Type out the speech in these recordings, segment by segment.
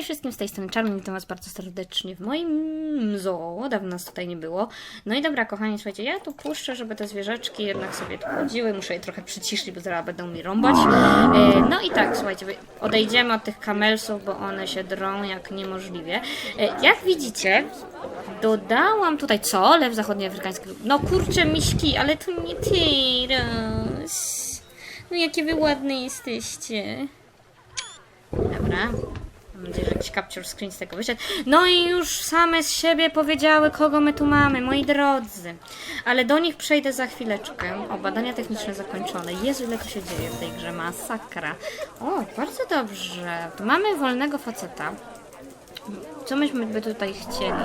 Hej wszystkim, z tej strony Czarny, witam was bardzo serdecznie w moim zoo. Dawno nas tutaj nie było. No i dobra, kochani, słuchajcie, ja tu puszczę, żeby te zwierzaczki jednak sobie tu chodziły. Muszę je trochę przyciszyć, bo zaraz będą mi rąbać. E, no i tak, słuchajcie, odejdziemy od tych kamelsów, bo one się drą jak niemożliwie. E, jak widzicie, dodałam tutaj co? Lew zachodnioafrykański. No kurczę, miśki, ale to nie teraz. No jakie wy ładne jesteście. Dobra. Mam nadzieję, że jakiś capture screen z tego wyszedł. No i już same z siebie powiedziały, kogo my tu mamy, moi drodzy. Ale do nich przejdę za chwileczkę. O, badania techniczne zakończone. Jezu, ile to się dzieje w tej grze. Masakra. O, bardzo dobrze. Tu mamy wolnego faceta. Co myśmy by tutaj chcieli?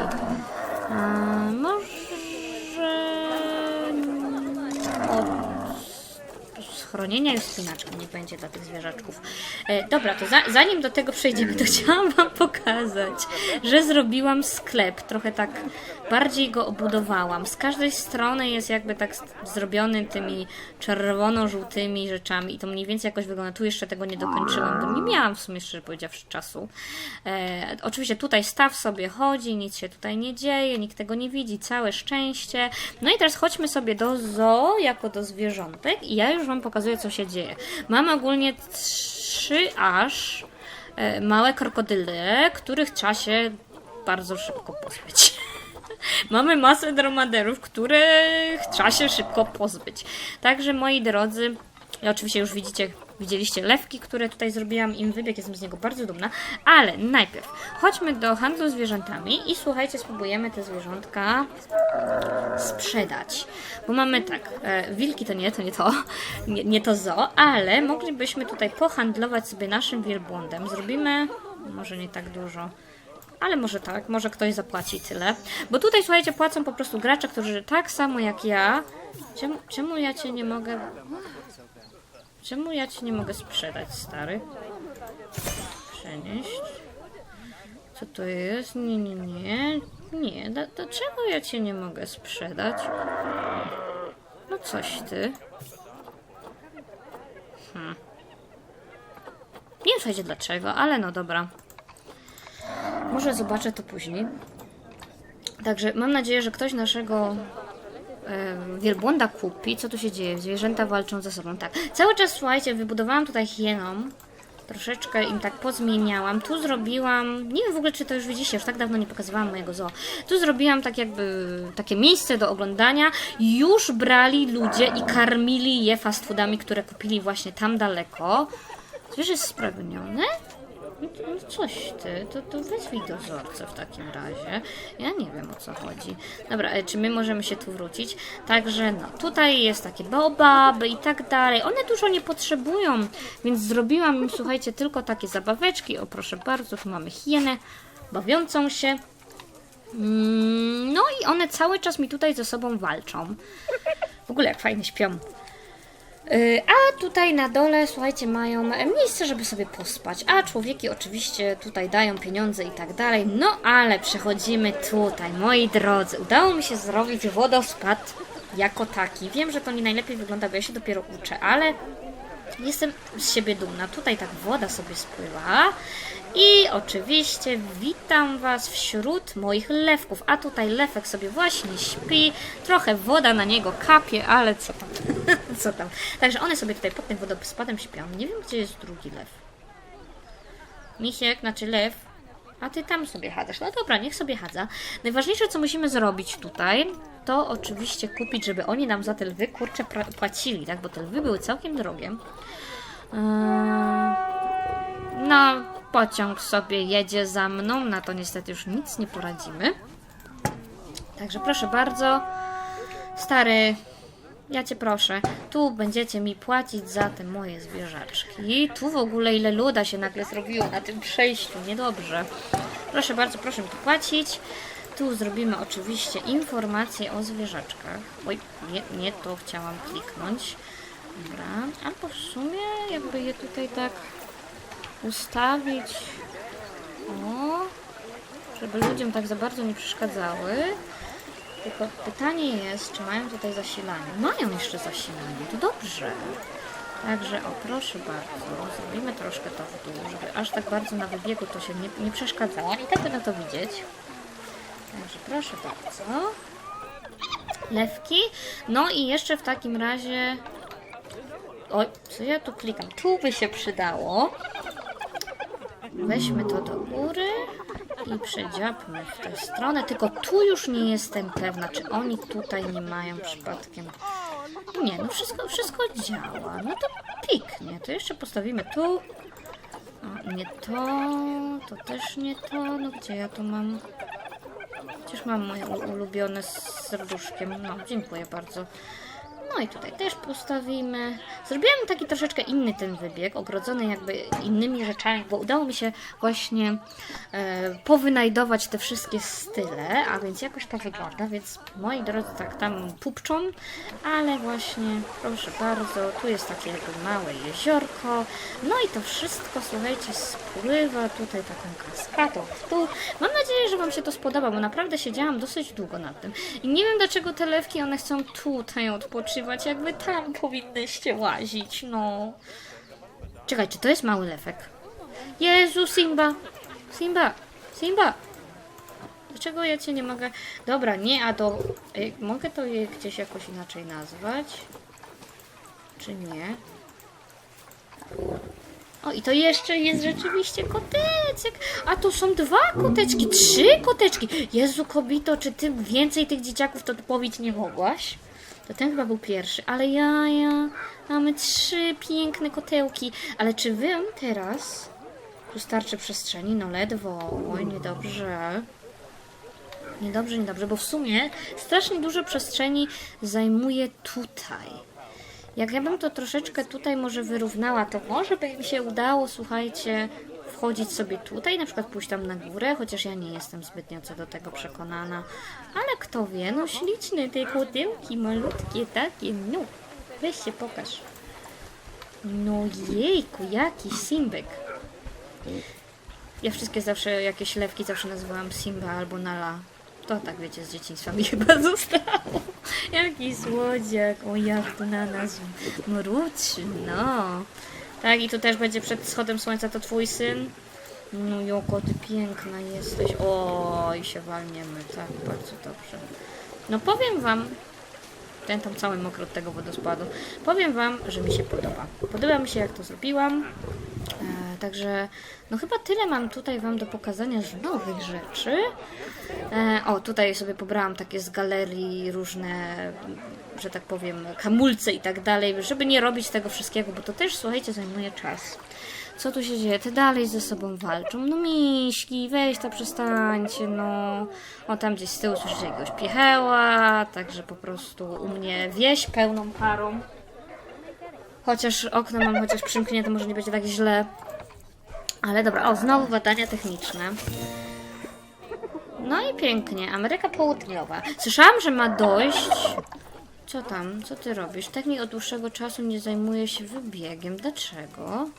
Może... Od schronienia i spinaczki nie będzie dla tych zwierzaczków. E, dobra, to za, zanim do tego przejdziemy, to chciałam Wam pokazać, że zrobiłam sklep. Trochę tak bardziej go obudowałam. Z każdej strony jest jakby tak zrobiony tymi czerwono-żółtymi rzeczami i to mniej więcej jakoś wygląda. Tu jeszcze tego nie dokończyłam, bo nie miałam w sumie szczerze powiedziawszy czasu. E, oczywiście tutaj staw sobie chodzi, nic się tutaj nie dzieje, nikt tego nie widzi, całe szczęście. No i teraz chodźmy sobie do zoo jako do zwierzątek i ja już Wam pokazuję, co się dzieje. Mamy ogólnie trzy aż e, małe krokodyle, których trzeba się bardzo szybko pozbyć. Mamy masę dromaderów, których trzeba się szybko pozbyć. Także moi drodzy, oczywiście już widzicie, widzieliście lewki, które tutaj zrobiłam im wybieg, jestem z niego bardzo dumna, ale najpierw chodźmy do handlu zwierzętami i słuchajcie, spróbujemy te zwierzątka sprzedać. Bo mamy tak, e, wilki to nie, to nie to, nie, nie to zo, ale moglibyśmy tutaj pohandlować sobie naszym wielbłądem. Zrobimy może nie tak dużo. Ale może tak, może ktoś zapłaci tyle. Bo tutaj, słuchajcie, płacą po prostu gracze, którzy tak samo jak ja. Czemu, czemu ja cię nie mogę. Czemu ja cię nie mogę sprzedać, stary? Przenieść. Co to jest? Nie, nie, nie. Nie, dlaczego ja cię nie mogę sprzedać? No coś ty. Hmm. Nie wiem, dlaczego, ale no dobra. Może zobaczę to później. Także mam nadzieję, że ktoś naszego wielbłąda kupi. Co tu się dzieje? Zwierzęta walczą ze sobą. Tak. Cały czas, słuchajcie, wybudowałam tutaj hienom. Troszeczkę im tak pozmieniałam. Tu zrobiłam, nie wiem w ogóle czy to już widzicie, już tak dawno nie pokazywałam mojego zoo. Tu zrobiłam tak jakby takie miejsce do oglądania. Już brali ludzie i karmili je fast foodami, które kupili właśnie tam daleko. Zwierzę jest spragnione? No, coś ty, to, to wezwij dozorcę w takim razie. Ja nie wiem o co chodzi. Dobra, e, czy my możemy się tu wrócić? Także no, tutaj jest takie baobaby i tak dalej. One dużo nie potrzebują, więc zrobiłam im, słuchajcie, tylko takie zabaweczki. O proszę bardzo, tu mamy hienę bawiącą się. Mm, No i one cały czas mi tutaj ze sobą walczą. W ogóle jak fajnie śpią. Yy, A tutaj na dole, słuchajcie, mają miejsce, żeby sobie pospać. A człowieki oczywiście tutaj dają pieniądze i tak dalej. No ale przechodzimy tutaj, moi drodzy. Udało mi się zrobić wodospad jako taki. Wiem, że to nie najlepiej wygląda, bo ja się dopiero uczę, ale jestem z siebie dumna. Tutaj tak woda sobie spływa. I oczywiście witam Was wśród moich lewków. A tutaj lewek sobie właśnie śpi. Trochę woda na niego kapie, ale co tam? co tam? Także one sobie tutaj pod tym wodospadem śpią. Nie wiem, gdzie jest drugi lew. Misiek, znaczy lew. A ty tam sobie chadzasz. No dobra, niech sobie chadza. Najważniejsze, co musimy zrobić tutaj, to oczywiście kupić, żeby oni nam za te lwy kurczę płacili, tak? Bo te lwy były całkiem drogie. No, pociąg sobie jedzie za mną, na to niestety już nic nie poradzimy. Także proszę bardzo, stary, ja cię proszę, tu będziecie mi płacić za te moje zwierzaczki. Tu w ogóle ile luda się nagle zrobiło na tym przejściu, niedobrze. Proszę bardzo, proszę mi płacić. Tu zrobimy oczywiście informacje o zwierzaczkach. Oj, nie, nie to chciałam kliknąć. Dobra, albo w sumie jakby je tutaj tak ustawić. O, żeby ludziom tak za bardzo nie przeszkadzały. Tylko pytanie jest, czy mają tutaj zasilanie? Mają jeszcze zasilanie, to dobrze. Także o, proszę bardzo, zrobimy troszkę to w dół, żeby aż tak bardzo na wybiegu to się nie, nie przeszkadzało. Oni tak będą to widzieć. Także proszę bardzo. Lewki. No i jeszcze w takim razie... Oj, co ja tu klikam? Tu by się przydało. Weźmy to do góry i przedziapmy w tę stronę. Tylko tu już nie jestem pewna, czy oni tutaj nie mają przypadkiem. Nie, no wszystko, wszystko działa. No to piknie. To jeszcze postawimy tu. O, nie to, to też nie to. No gdzie ja tu mam? Przecież mam moje ulubione z serduszkiem. No, dziękuję bardzo. No i tutaj też postawimy. Zrobiłam taki troszeczkę inny ten wybieg, ogrodzony jakby innymi rzeczami, bo udało mi się właśnie e, powynajdować te wszystkie style, a więc jakoś to wygląda, więc moi drodzy tak tam pupczą, ale właśnie proszę bardzo, tu jest takie jakby małe jeziorko, no i to wszystko, słuchajcie, spływa tutaj taką kaskadą w dół. Mam nadzieję, że Wam się to spodoba, bo naprawdę siedziałam dosyć długo nad tym. I nie wiem dlaczego te lewki, one chcą tutaj odpoczywać, jakby tam powinnyście łazić, no. Czekaj, czy to jest mały lewek? Jezu, Simba! Simba! Simba! Dlaczego ja cię nie mogę... Dobra, nie, a to... Ej, mogę to je gdzieś jakoś inaczej nazwać? Czy nie? O, i to jeszcze jest rzeczywiście kotecek. A tu są dwa koteczki, trzy koteczki. Jezu, kobito, czy ty więcej tych dzieciaków to pobić nie mogłaś? To ten chyba był pierwszy, ale ja, ja. Mamy trzy piękne kotełki. Ale czy wy teraz... Tu starczy przestrzeni? No ledwo. Oj, niedobrze. Niedobrze, niedobrze, bo w sumie strasznie dużo przestrzeni zajmuje tutaj. Jak ja bym to troszeczkę tutaj może wyrównała, to może by mi się udało, słuchajcie, wchodzić sobie tutaj, na przykład pójść tam na górę, chociaż ja nie jestem zbytnio co do tego przekonana. Ale kto wie, no śliczne te kotyłki, malutkie takie, no. Weź się pokaż. No jejku, jaki Simbek. Ja wszystkie zawsze, jakieś lewki zawsze nazywałam Simba albo Nala. To tak wiecie, z dzieciństwa mi chyba zostało. Jaki słodziak, o jak to na nas mruczy, no. Tak, i tu też będzie przed wschodem słońca to twój syn. No Joko, ty piękna jesteś. O, i się walniemy, tak, bardzo dobrze. No powiem wam, ten tam cały mokry od tego wodospadu. Powiem Wam, że mi się podoba. Podoba mi się, jak to zrobiłam. E, także, no chyba tyle mam tutaj Wam do pokazania z nowych rzeczy. E, o, tutaj sobie pobrałam takie z galerii różne, że tak powiem, kamulce i tak dalej, żeby nie robić tego wszystkiego, bo to też, słuchajcie, zajmuje czas. Co tu się dzieje? Te dalej ze sobą walczą. No miśki, weź to przestańcie, no. O, tam gdzieś z tyłu słyszycie jakiegoś piecheła, także po prostu u mnie wieś pełną parą. Chociaż okno mam chociaż przymknięte, może nie będzie tak źle. Ale dobra, o, znowu badania techniczne. No i pięknie, Ameryka Południowa. Słyszałam, że ma dojść... Co tam? Co ty robisz? Technik od dłuższego czasu nie zajmuje się wybiegiem. Dlaczego?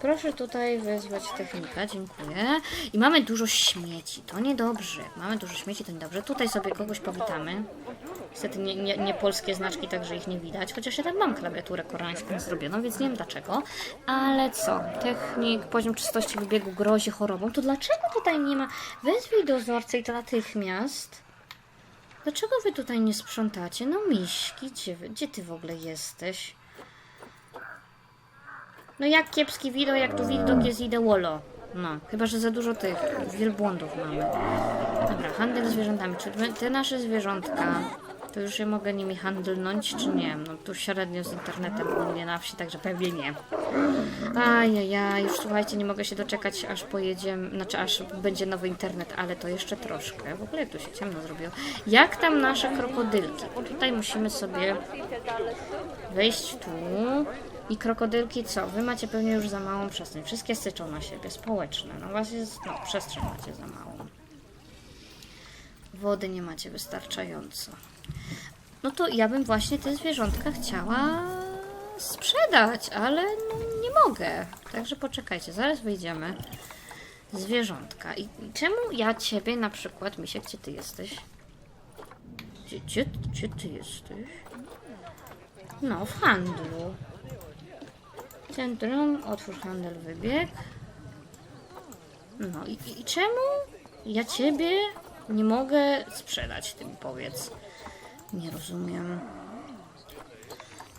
Proszę tutaj wezwać technika, dziękuję. I mamy dużo śmieci, to niedobrze. Mamy dużo śmieci, to niedobrze. Tutaj sobie kogoś powitamy. Niestety nie, nie, nie polskie znaczki, także ich nie widać. Chociaż ja tam mam klawiaturę koreańską zrobioną, więc nie wiem dlaczego. Ale co? Technik, poziom czystości wybiegu grozi chorobą. To dlaczego tutaj nie ma? Wezwij dozorcę i to natychmiast. Dlaczego wy tutaj nie sprzątacie? No miśki, gdzie, gdzie ty w ogóle jesteś? No jak kiepski widok, jak tu widok jest ideolo. No, chyba, że za dużo tych wielbłądów mamy. Dobra, handel zwierzętami. Czy te nasze zwierzątka, to już je mogę nimi handlnąć, czy nie? No tu średnio z internetem u mnie na wsi, także pewnie nie. Ajajaj, już słuchajcie, nie mogę się doczekać, aż pojedziemy, znaczy aż będzie nowy internet, ale to jeszcze troszkę. W ogóle tu się ciemno zrobiło. Jak tam nasze krokodylki? Tutaj musimy sobie wejść tu. I krokodylki co? Wy macie pewnie już za małą przestrzeń. Wszystkie syczą na siebie, społeczne. No was jest, no przestrzeń macie za małą. Wody nie macie wystarczająco. No to ja bym właśnie te zwierzątka chciała sprzedać, ale no, nie mogę. Także poczekajcie, zaraz wyjdziemy. Zwierzątka. I czemu ja ciebie na przykład, Misiek, gdzie ty jesteś? Gdzie, gdzie, gdzie ty jesteś? No, w handlu. Centrum, otwórz handel, wybieg. No i, i- czemu ja ciebie nie mogę sprzedać, ty mi powiedz. Nie rozumiem.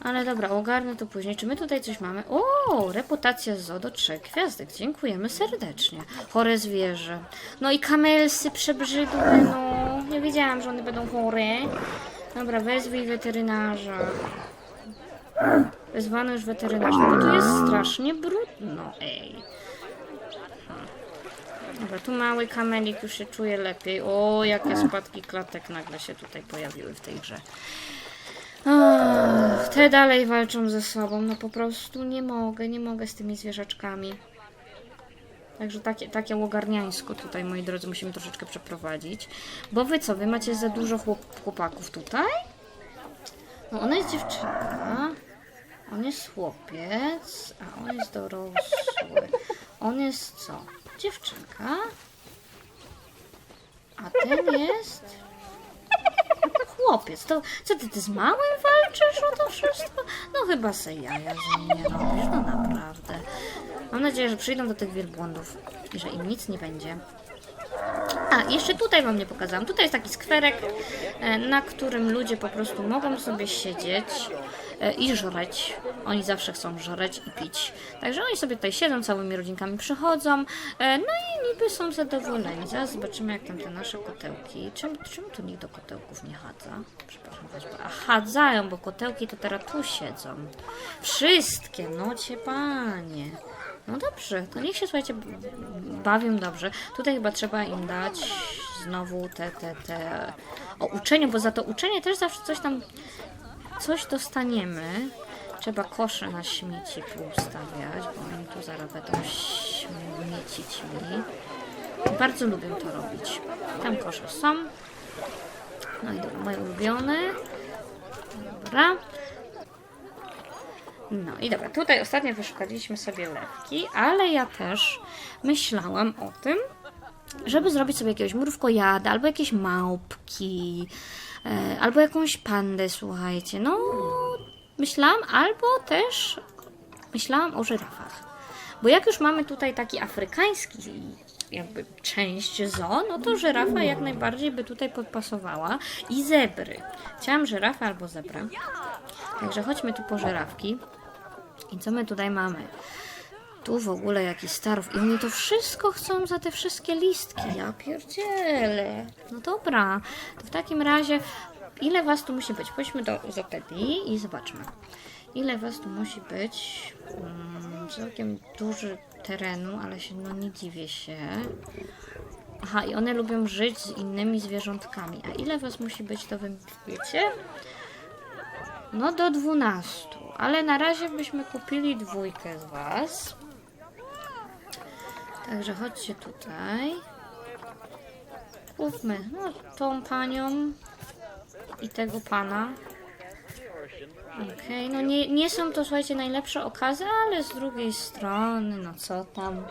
Ale dobra, ogarnę to później. Czy my tutaj coś mamy? O, reputacja ZO do trzech gwiazdek. Dziękujemy serdecznie. Chore zwierzę. No i kamelsy przebrzydłe, no. Nie wiedziałam, że one będą chore. Dobra, wezwij weterynarza. Wezwano już weterynarza, bo tu jest strasznie brudno, ej. Dobra, tu mały kamelik już się czuje lepiej. O, jakie spadki klatek nagle się tutaj pojawiły w tej grze. Te dalej walczą ze sobą. No po prostu nie mogę, nie mogę z tymi zwierzaczkami. Także takie, takie łogarniańsko tutaj, moi drodzy, musimy troszeczkę przeprowadzić. Bo wy co, wy macie za dużo chłop, chłopaków tutaj? No ona jest dziewczynka. On jest chłopiec, a on jest dorosły. On jest co? Dziewczynka. A ten jest chłopiec. To co ty, ty z małym walczysz o to wszystko? No chyba se jaja z nim nie robisz, no naprawdę. Mam nadzieję, że przyjdą do tych wielbłądów i że im nic nie będzie. A, jeszcze tutaj Wam nie pokazałam. Tutaj jest taki skwerek, e, na którym ludzie po prostu mogą sobie siedzieć i żreć. Oni zawsze chcą żreć i pić. Także oni sobie tutaj siedzą, całymi rodzinkami przychodzą. e, No i niby są zadowoleni. Zaraz zobaczymy, jak tam te nasze kotełki. Czemu, czemu tu nikt do kotełków nie chadza? Przepraszam, weźmy. A chadzają, bo kotełki to teraz tu siedzą. Wszystkie, no cię panie. No dobrze, to niech się słuchajcie, bawią dobrze. Tutaj chyba trzeba im dać znowu te, te, te o uczeniu, bo za to uczenie też zawsze coś tam, coś dostaniemy. Trzeba kosze na śmieci poustawiać, bo oni tu zaraz będą śmiecić mi. Bardzo lubię to robić. Tam kosze są. No i dobra, moje ulubione. Dobra. No i dobra, tutaj ostatnio wyszukaliśmy sobie lewki, ale ja też myślałam o tym, żeby zrobić sobie jakiegoś mrówkojada, albo jakieś małpki, albo jakąś pandę, słuchajcie. No, myślałam, albo też myślałam o żyrafach. Bo jak już mamy tutaj taki afrykański jakby część zoo, no to żyrafa jak najbardziej by tutaj podpasowała i zebry. Chciałam żyrafę albo zebrę. Także chodźmy tu po żyrafki. I co my tutaj mamy? Tu w ogóle jakiś starów. I oni to wszystko chcą za te wszystkie listki. Ja pierdzielę. No dobra. To w takim razie, ile was tu musi być? Pójdźmy do Zopedii i zobaczmy. Ile was tu musi być? Mm, całkiem duży terenu, ale się no nie dziwię się. Aha, i one lubią żyć z innymi zwierzątkami. A ile was musi być, to wy wiecie? No do 12, ale na razie byśmy kupili dwójkę z Was. Także chodźcie tutaj. Kupmy no, tą panią i tego pana. Okej, no nie, nie są to słuchajcie najlepsze okazy, ale z drugiej strony, no co tam.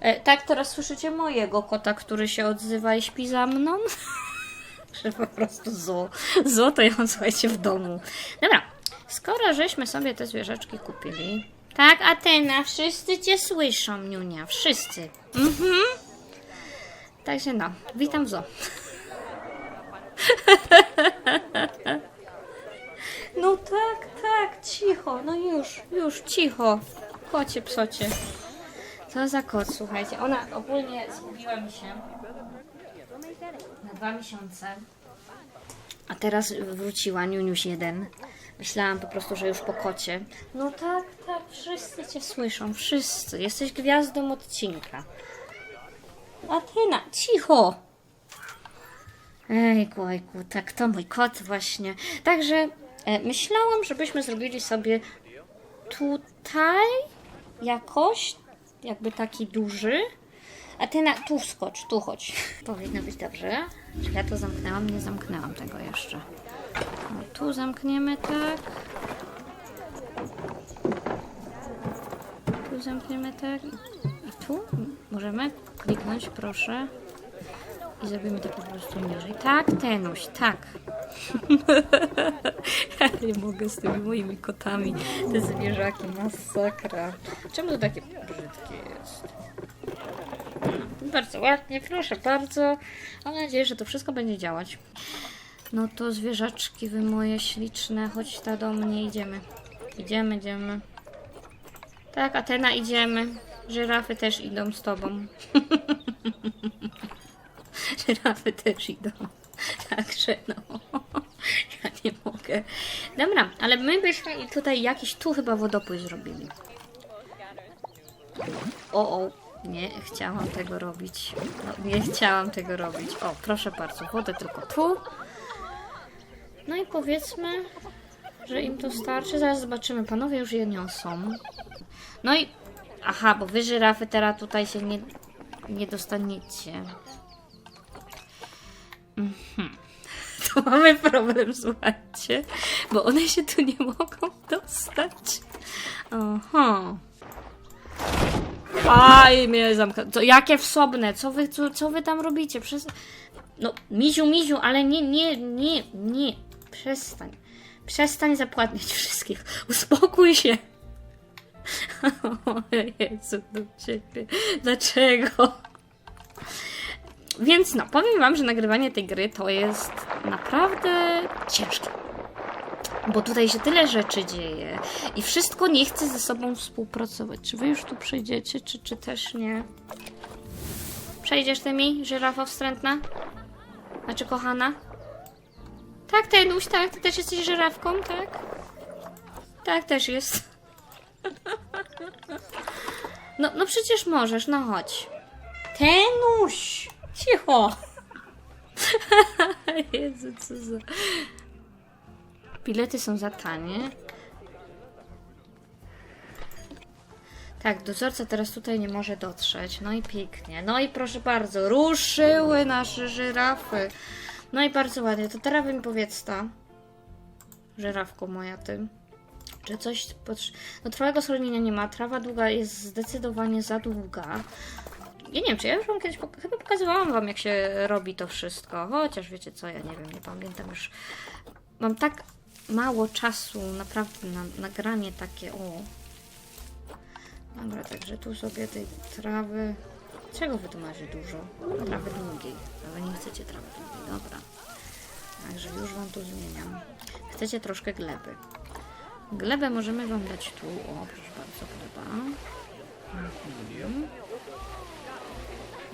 E, tak, teraz słyszycie mojego kota, który się odzywa i śpi za mną. że po prostu zło. Zło to słuchajcie, w domu. Dobra, skoro żeśmy sobie te zwierzaczki kupili. Tak, Atena, wszyscy cię słyszą, Niunia, wszyscy. Mhm. Także no, witam w zoo. No tak, tak, cicho, no już, już, cicho. Kocie, psocie. Co za kot, słuchajcie. Ona ogólnie zgubiła mi się na dwa miesiące. A teraz wróciła Niuniuś jeden. Myślałam po prostu, że już po kocie. No tak, tak, wszyscy cię słyszą, wszyscy. Jesteś gwiazdą odcinka. A ty na, cicho! Ejku, ejku, tak, to mój kot właśnie. Także e, myślałam, żebyśmy zrobili sobie tutaj jakoś, jakby taki duży. A ty na, tu skocz, tu chodź. Powinno być dobrze. Czy ja to zamknęłam? Nie zamknęłam tego jeszcze. No, tu zamkniemy tak. Zamkniemy tak. I tu możemy kliknąć, proszę. I zrobimy to po prostu niżej. Tak, Tenuś, tak. ja nie mogę z tymi moimi kotami. Te zwierzaki, masakra. Czemu to takie brzydkie jest? Bardzo ładnie, proszę bardzo. Mam nadzieję, że to wszystko będzie działać. No to zwierzaczki wy moje śliczne, chodź ta do mnie, idziemy. Idziemy, idziemy. Tak, Atena, idziemy. Żyrafy też idą z tobą. Żyrafy też idą. Także no. Ja nie mogę. Dobra, ale my byśmy tutaj jakiś tu chyba wodopój zrobili. O, o, nie chciałam tego robić. No, nie chciałam tego robić. O, proszę bardzo, wodę tylko tu. No i powiedzmy, że im to starczy. Zaraz zobaczymy. Panowie już je niosą. No i... Aha, bo wy żyrafy teraz tutaj się nie, nie dostaniecie. Mhm. To mamy problem, słuchajcie. Bo one się tu nie mogą dostać. Aha. Aj, mnie zamknął. To jakie wsobne? Co wy, co, co wy tam robicie? Przez... No, Miziu, Miziu, ale nie, nie, nie, nie. Przestań. Przestań zapładniać wszystkich. Uspokój się. O Jezu, do ciebie. Dlaczego? Więc no, powiem wam, że nagrywanie tej gry to jest naprawdę ciężkie. Bo tutaj się tyle rzeczy dzieje i wszystko nie chce ze sobą współpracować. Czy wy już tu przejdziecie, czy, czy też nie? Przejdziesz ty mi, żyrafo wstrętna? Znaczy kochana? Tak, Tenuś, tak, ty też jesteś żyrafką, tak? Tak, też jest. No, no przecież możesz, no chodź. Tenuś! Cicho! Jezu, co za... Bilety są za tanie. Tak, dozorca teraz tutaj nie może dotrzeć. No i pięknie. No i proszę bardzo, ruszyły nasze żyrafy. No i bardzo ładnie. To teraz mi powiedz ta. Żyrafko moja ty. Czy coś... No trwałego schronienia nie ma. Trawa długa jest zdecydowanie za długa. Ja nie wiem, czy ja już wam kiedyś... Pok- chyba pokazywałam wam, jak się robi to wszystko. Chociaż wiecie co, ja nie wiem, nie pamiętam już. Mam tak mało czasu naprawdę na nagranie takie, o. Dobra, także tu sobie tej trawy... Czego wy tu macie dużo? Trawy długiej. Ale nie chcecie trawy długiej, dobra. Także już wam tu zmieniam. Chcecie troszkę gleby. Glebę możemy wam dać tu. O, proszę bardzo, gleba. Mhm.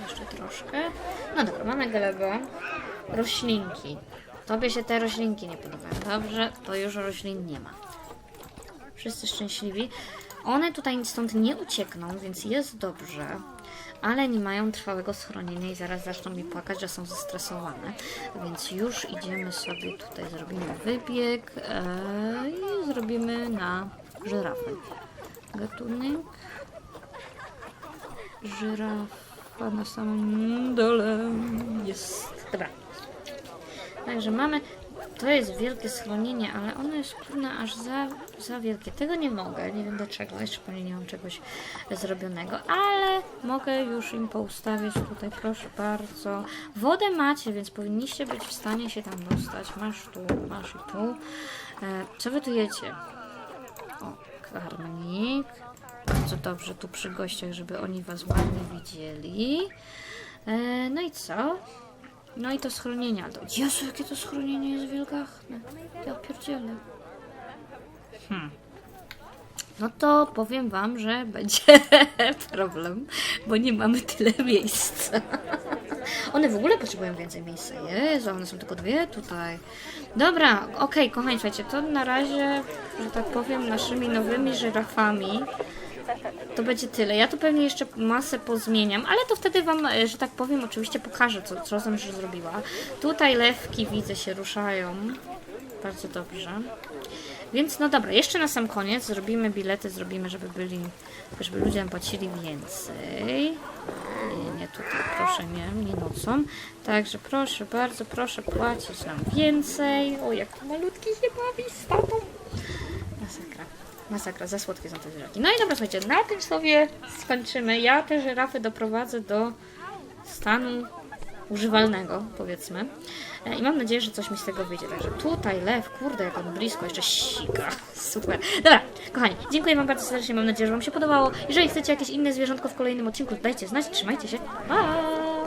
Jeszcze troszkę. No dobra, mamy glebę. Roślinki. Tobie się te roślinki nie podobają. Dobrze, to już roślin nie ma. Wszyscy szczęśliwi. One tutaj stąd nie uciekną, więc jest dobrze. Ale nie mają trwałego schronienia i zaraz zaczną mi płakać, że są zestresowane. Więc już idziemy sobie tutaj, zrobimy wybieg e, i zrobimy na żyrafę. Gatunek. Żyrafa na samym dole jest. Dobra. Także mamy. To jest wielkie schronienie, ale ono jest kurna aż za, za wielkie. Tego nie mogę, nie wiem dlaczego. Jeszcze pewnie nie mam czegoś zrobionego, ale mogę już im poustawiać tutaj, proszę bardzo. Wodę macie, więc powinniście być w stanie się tam dostać. Masz tu, masz i tu. E, co wy tu jecie? O, karmnik. Bardzo dobrze tu przy gościach, żeby oni was ładnie widzieli. E, no i co? No i to schronienia. To- Jezu, jakie to schronienie jest wielgachne. Ja pierdzielę. Hmm. No to powiem wam, że będzie problem, bo nie mamy tyle miejsca. One w ogóle potrzebują więcej miejsca. Jezu, one są tylko dwie tutaj. Dobra, okej, kochani, słuchajcie, to na razie, że tak powiem, naszymi nowymi żyrafami to będzie tyle. Ja tu pewnie jeszcze masę pozmieniam, ale to wtedy Wam, e, że tak powiem, oczywiście pokażę, co, co już zrobiła. Tutaj lewki, widzę, się ruszają. Bardzo dobrze. Więc no dobra, jeszcze na sam koniec zrobimy bilety, zrobimy, żeby byli, żeby ludzie nam płacili więcej. Nie, nie tutaj, proszę nie, nie nocą. Także proszę, bardzo proszę płacić nam więcej. O, jak to malutki się bawi z tatą. Masakra. Masakra, za słodkie są te żyrafki. No i dobra, słuchajcie, na tym sobie skończymy. Ja te żyrafy doprowadzę do stanu używalnego, powiedzmy. E, I mam nadzieję, że coś mi z tego wyjdzie. Także tutaj lew, kurde, jak on blisko, jeszcze sika. Super. Dobra, kochani, dziękuję Wam bardzo serdecznie, mam nadzieję, że Wam się podobało. Jeżeli chcecie jakieś inne zwierzątko w kolejnym odcinku, dajcie znać, trzymajcie się. Pa!